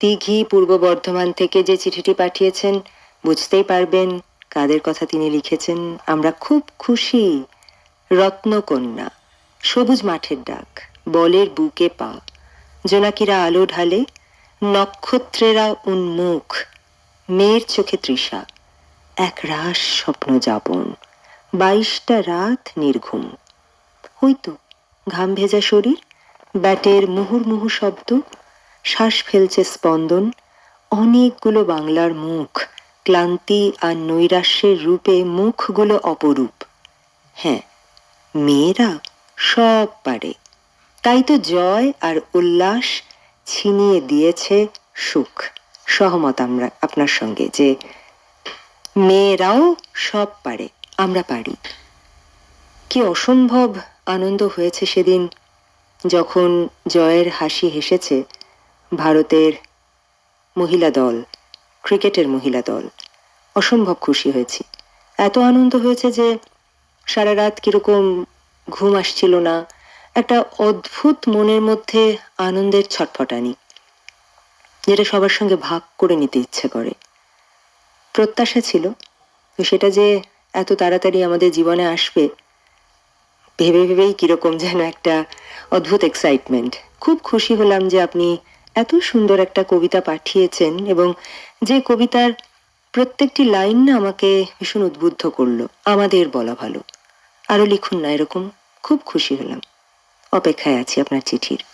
দিঘি পূর্ব বর্ধমান থেকে যে চিঠিটি পাঠিয়েছেন, বুঝতেই পারবেন কাদের কথা তিনি লিখেছেন। আমরা খুব খুশি। রত্নকন্যা, সবুজ মাঠের ডাক, বলের বুকে পা, জোনাকিরা আলো ঢালে, নক্ষত্রেরা উন্মুখ, মেয়ের চোখে তৃষা, এক রাস স্বপ্ন যাপন, বাইশটা রাত নির্ঘুম। ওই তো ঘাম ভেজা শরীর, ব্যাটের মুহুর্মুহু শব্দ শ্বাস ফেলছে স্পন্দন। অনেকগুলো বাংলার মুখ, ক্লান্তি আর নৈরাশ্যের রূপে মুখগুলো অপরূপ। হ্যাঁ মেয়েরা সব পারে। তাই তো জয় আর উল্লাস ছিনিয়ে দিয়েছে সুখ। সহমত আমরা আপনার সঙ্গে যে মেয়েরাও সব পারে, আমরা পারি। কি অসম্ভব আনন্দ হয়েছে সেদিন যখন জয়ের হাসি হেসেছে। ভারতের মহিলা দল, ক্রিকেটের মহিলা দল। অসম্ভব খুশি হয়েছি। এত আনন্দ হয়েছে যে সারা রাত কীরকম ঘুম আসছিল না। একটা অদ্ভুত মনের মধ্যে আনন্দের ছটফটানি, যেটা সবার সঙ্গে ভাগ করে নিতে ইচ্ছে করে। প্রত্যাশা ছিল সেটা যে এত তাড়াতাড়ি আমাদের জীবনে আসবে, ভেবে ভেবেই কীরকম যেন একটা অদ্ভুত এক্সাইটমেন্ট খুব খুশি হলাম যে আপনি এত সুন্দর একটা কবিতা পাঠিয়েছেন এবং যে কবিতার প্রত্যেকটি লাইন না আমাকে ভীষণ উদ্বুদ্ধ করল। আমাদের বলা ভালো। আরও লিখুন না, এরকম খুব খুশি হলাম। অপেক্ষায় আছি আপনার চিঠির।